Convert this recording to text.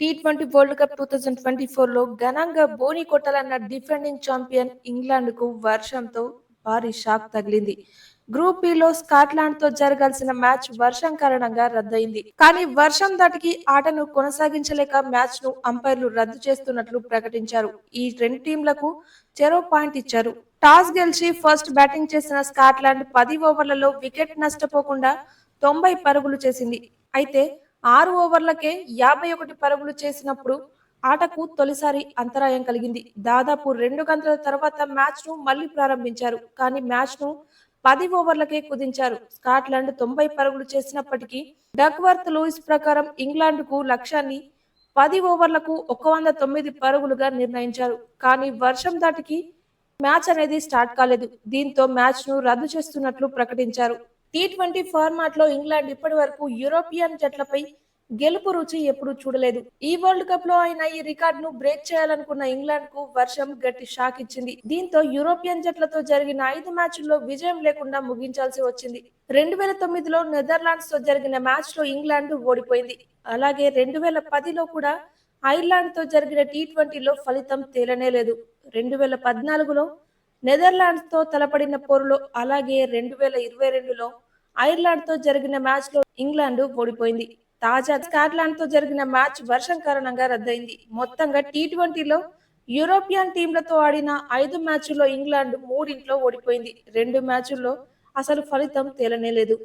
T twenty world cup two thousand twenty ఫోర్లో ఘనంగా బోని కొట్టాలన్న డిఫెండింగ్ ఛాంపియన్ ఇంగ్లాండ్కు వర్షంతో భారీ షాక్ తగిలింది. గ్రూప్ బి లో స్కాట్లాండ్తో జరగాల్సిన మ్యాచ్ వర్షం కారణంగా రద్దయింది. కానీ వర్షం దాటికి ఆటను కొనసాగించలేక మ్యాచ్ను అంపైర్లు రద్దు చేస్తున్నట్లు ప్రకటించారు. ఈ రెండు టీంలకు చెరో పాయింట్ ఇచ్చారు. టాస్ గెలిచి ఫస్ట్ బ్యాటింగ్ చేసిన స్కాట్లాండ్ పది ఓవర్లలో వికెట్ నష్టపోకుండా తొంభై పరుగులు చేసింది. అయితే ఆరు ఓవర్లకే యాభై ఒకటి పరుగులు చేసినప్పుడు ఆటకు తొలిసారి అంతరాయం కలిగింది. దాదాపు రెండు గంటల తర్వాత మ్యాచ్ను మళ్ళీ ప్రారంభించారు. కానీ మ్యాచ్ను పది ఓవర్లకే కుదించారు. స్కాట్లాండ్ తొంభై పరుగులు చేసినప్పటికీ డక్వర్త్ లూయిస్ ప్రకారం ఇంగ్లాండ్కు లక్ష్యాన్ని పది ఓవర్లకు ఒక వంద తొమ్మిది పరుగులుగా నిర్ణయించారు. కానీ వర్షం దాటికి మ్యాచ్ అనేది స్టార్ట్ కాలేదు. దీంతో మ్యాచ్ను రద్దు చేస్తున్నట్లు ప్రకటించారు. టీ ట్వంటీ ఫార్మాట్లో ఇంగ్లాండ్ ఇప్పటి వరకు యూరోపియన్ జట్లపై గెలుపు రుచి ఎప్పుడూ చూడలేదు. ఈ వరల్డ్ కప్లో అయిన ఈ రికార్డ్ను బ్రేక్ చేయాలనుకున్న ఇంగ్లాండ్కు వర్షం గట్టి షాక్ ఇచ్చింది. దీంతో యూరోపియన్ జట్లతో జరిగిన ఐదు మ్యాచ్ల్లో విజయం లేకుండా ముగించాల్సి వచ్చింది. రెండు వేల తొమ్మిదిలో నెదర్లాండ్స్తో జరిగిన మ్యాచ్లో ఇంగ్లాండ్ ఓడిపోయింది. అలాగే రెండు వేల పదిలో కూడా ఐర్లాండ్తో జరిగిన టీ ట్వంటీలో ఫలితం తేలనే లేదు. రెండు వేల పద్నాలుగులో నెదర్లాండ్స్తో తలపడిన పోరులో అలాగే రెండు వేల ఇరవై రెండులో ఐర్లాండ్తో జరిగిన మ్యాచ్లో ఇంగ్లాండ్ ఓడిపోయింది. తాజా స్కాట్లాండ్తో జరిగిన మ్యాచ్ వర్షం కారణంగా రద్దయింది. మొత్తంగా టీ ట్వంటీలో యూరోపియన్ టీంలతో ఆడిన ఐదు మ్యాచ్ల్లో ఇంగ్లాండ్ మూడింట్లో ఓడిపోయింది. రెండు మ్యాచ్ల్లో అసలు ఫలితం తేలనే లేదు